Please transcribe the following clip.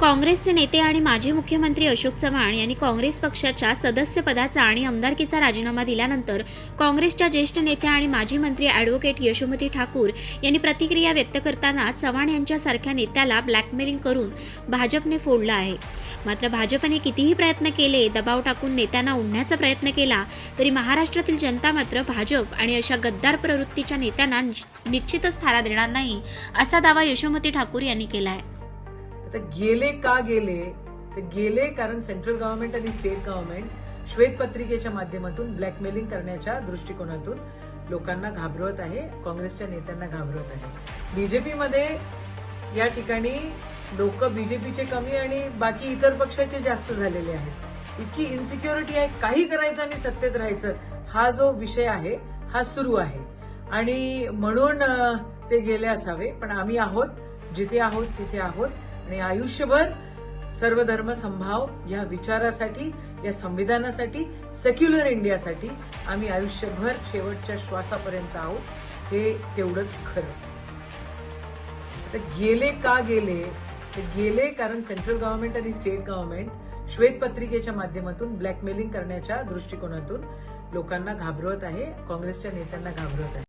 काँग्रेसचे नेते आणि माजी मुख्यमंत्री अशोक चव्हाण यांनी काँग्रेस पक्षाच्या सदस्यपदाचा आणि आमदारकीचा राजीनामा दिल्यानंतर काँग्रेसच्या ज्येष्ठ नेत्या आणि माजी मंत्री ॲडव्होकेट यशोमती ठाकूर यांनी प्रतिक्रिया व्यक्त करताना चव्हाण यांच्यासारख्या नेत्याला ब्लॅकमेलिंग करून भाजपने फोडलं आहे. मात्र भाजपने कितीही प्रयत्न केले दबाव टाकून नेत्यांना ओढण्याचा प्रयत्न केला तरी महाराष्ट्रातील जनता मात्र भाजप आणि अशा गद्दार प्रवृत्तीच्या नेत्यांना निश्चितच थारा देणार नाही असा दावा यशोमती ठाकूर यांनी केला आहे आता गेले का गेले? तर गेले कारण सेंट्रल गव्हर्नमेंट आणि स्टेट गव्हर्नमेंट श्वेतपत्रिकेच्या माध्यमातून ब्लॅकमेलिंग करण्याच्या दृष्टिकोनातून लोकांना घाबरवत आहे. काँग्रेसच्या नेत्यांना घाबरवत आहे. बीजेपीमध्ये या ठिकाणी लोक बीजेपीचे कमी आणि बाकी इतर पक्षाचे जास्त झालेले आहेत. इतकी इन्सिक्युरिटी आहे. काही करायचं आणि सत्तेत राहायचं हा जो विषय आहे हा सुरू आहे. आणि म्हणून ते गेले असावे. पण आम्ही आहोत जिथे आहोत तिथे आहोत. आणि आयुष्यभर सर्व धर्म संभाव या विचारासाठी या संविधानासाठी सेक्युलर इंडियासाठी आम्ही आयुष्यभर शेवटच्या श्वासापर्यंत आहोत. हे तेवढंच खरं. तर गेले का गेले? ते गेले कारण सेंट्रल गव्हर्नमेंट आणि स्टेट गव्हर्नमेंट श्वेतपत्रिकेच्या माध्यमातून ब्लॅकमेलिंग करण्याच्या दृष्टिकोनातून लोकांना घाबरवत आहे. काँग्रेसच्या नेत्यांना घाबरवत आहे.